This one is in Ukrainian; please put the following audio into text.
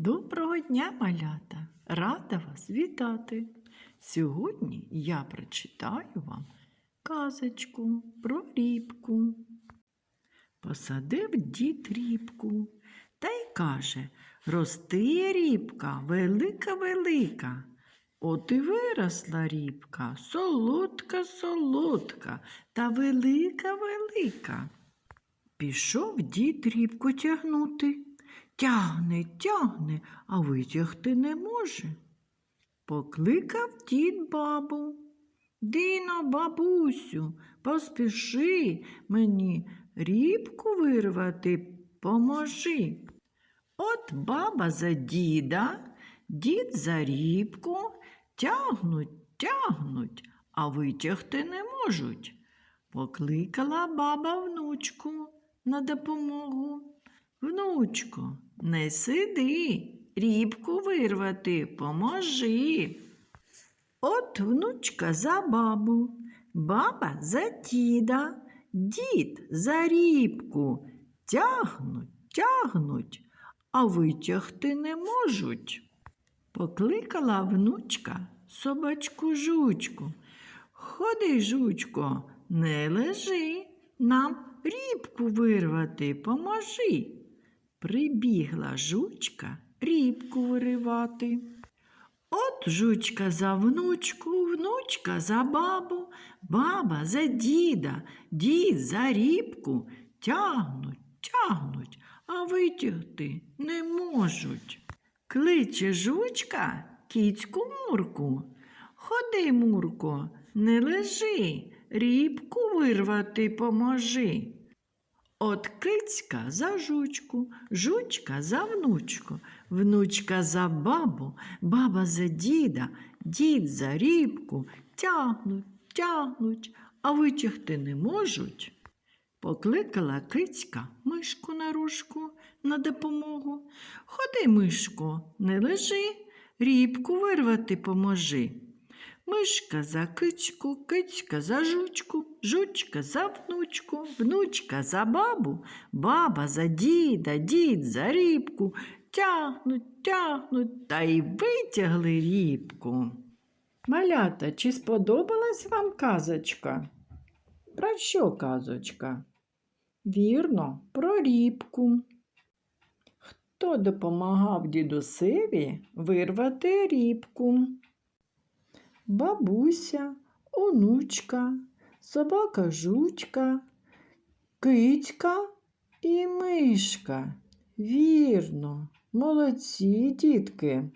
Доброго дня, малята! Рада вас вітати! Сьогодні я прочитаю вам казочку про рібку. Посадив дід рібку та й каже Рости рібка, велика, велика. От і виросла рібка, солодка, солодка та велика, велика. Пішов дід рібку тягнути. Тягне, тягне, а витягти не може. Покликав дід бабу. Дино, бабусю, поспіши мені рібку вирвати, поможи. От баба за діда, дід за рібку, тягнуть, тягнуть, а витягти не можуть. Покликала баба внучку на допомогу. Внучко, не сиди, рібку вирвати поможи. От внучка за бабу, баба за діда, дід за рібку. Тягнуть, тягнуть, а витягти не можуть. Покликала внучка собачку жучку. Ходи, жучко, не лежи, нам рібку вирвати поможи. Прибігла жучка рібку виривати. От жучка за внучку, внучка за бабу, баба за діда, дід за рібку. Тягнуть, тягнуть, а витягти не можуть. Кличе жучка кіцьку мурку. Ходи, мурко, не лежи, рібку вирвати поможи. От кицька за жучку, жучка за внучку, внучка за бабу, баба за діда, дід за рібку, тягнуть, тягнуть, а витягти не можуть. Покликала кицька мишку на ружку на допомогу. Ходи, мишко, не лежи, рібку вирвати поможи. Мишка за кицьку, кицька за жучку, жучка за внучку, внучка за бабу, баба за діда, дід за рібку. Тягнуть, тягнуть та й витягли рібку. Малята, чи сподобалась вам казочка? Про що казочка? Вірно, про рібку. Хто допомагав дідусеві вирвати рібку? Бабуся, онучка, собака жучка, кицька і мишка. Вірно, молодці, дітки.